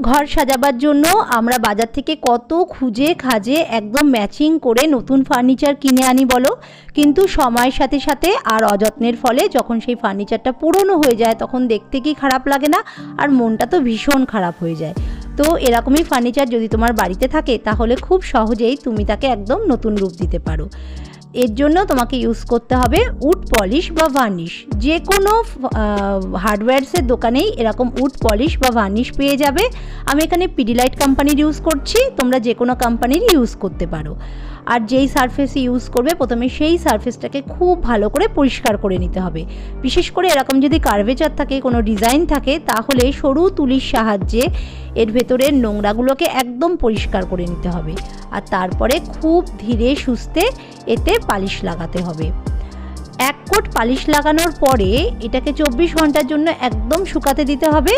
ঘর সাজাবার জন্য আমরা বাজার থেকে কত খুঁজে খাজে একদম ম্যাচিং করে নতুন ফার্নিচার কিনে আনি বলো। কিন্তু সময়ের সাথে সাথে আর অযত্নের ফলে যখন সেই ফার্নিচারটা পুরনো হয়ে যায় তখন দেখতে কি খারাপ লাগে না? আর মনটা তো ভীষণ খারাপ হয়ে যায়। তো এরকমই ফার্নিচার যদি তোমার বাড়িতে থাকে তাহলে খুব সহজেই তুমি তাকে একদম নতুন রূপ দিতে পারো। এর জন্য তোমাকে ইউজ করতে হবে উড পলিশ বা ভার্নিশ যে কোনো হার্ডওয়্যারসের দোকানেই এরকম উড পলিশ বা ভার্নিশ পেয়ে যাবে। আমি এখানে পিডিলাইট কোম্পানির ইউজ করছি, তোমরা যে কোনো কোম্পানির ইউজ করতে পারো। আর যেই সারফেস ইউজ করবে, প্রথমে সেই সারফেসটাকে খুব ভালো করে পরিষ্কার করে নিতে হবে। বিশেষ করে এরকম যদি কার্ভেচার থাকে, কোনো ডিজাইন থাকে, তাহলে সরু তুলির সাহায্যে এর ভেতরের নোংরাগুলোকে একদম পরিষ্কার করে নিতে হবে। আর তারপরে খুব ধীরে সুস্থে এতে পালিশ লাগাতে হবে। এক কোট পালিশ লাগানোর পরে এটাকে চব্বিশ ঘণ্টার জন্য একদম শুকাতে দিতে হবে।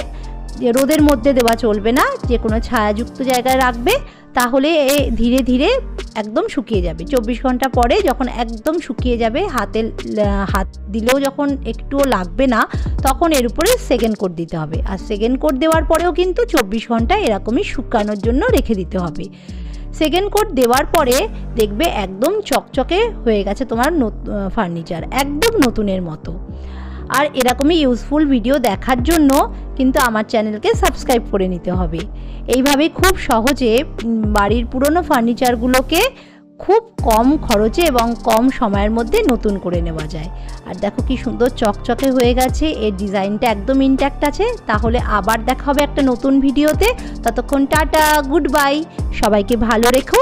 রোদের মধ্যে দেওয়া চলবে না, যে কোনো ছায়াযুক্ত জায়গায় রাখবে, তাহলে এ ধীরে ধীরে একদম শুকিয়ে যাবে। চব্বিশ ঘণ্টা পরে যখন একদম শুকিয়ে যাবে, হাতে হাত দিলেও যখন একটুও লাগবে না, তখন এর উপরে সেকেন্ড কোট দিতে হবে। আর সেকেন্ড কোট দেওয়ার পরেও কিন্তু চব্বিশ ঘণ্টা এরকমই শুকানোর জন্য রেখে দিতে হবে। সেকেন্ড কোট দেওয়ার পরে দেখবে একদম চকচকে হয়ে গেছে তোমার ফার্নিচার একদম নতুনের মতো। আর এরকমই ইউজফুল ভিডিও দেখার জন্য কিন্তু আমার চ্যানেলকে সাবস্ক্রাইব করে নিতে হবে। এইভাবে খুব সহজে বাড়ির পুরনো ফার্নিচারগুলোকে খুব কম খরচে এবং কম সময়ের মধ্যে নতুন করে নেওয়া যায়। আর দেখো কি সুন্দর চকচকে হয়ে গেছে, এর ডিজাইনটা একদম ইনট্যাক্ট আছে। তাহলে আবার দেখা হবে একটা নতুন ভিডিওতে ততক্ষণ টাটা গুড বাই সবাইকে ভালো রেখো।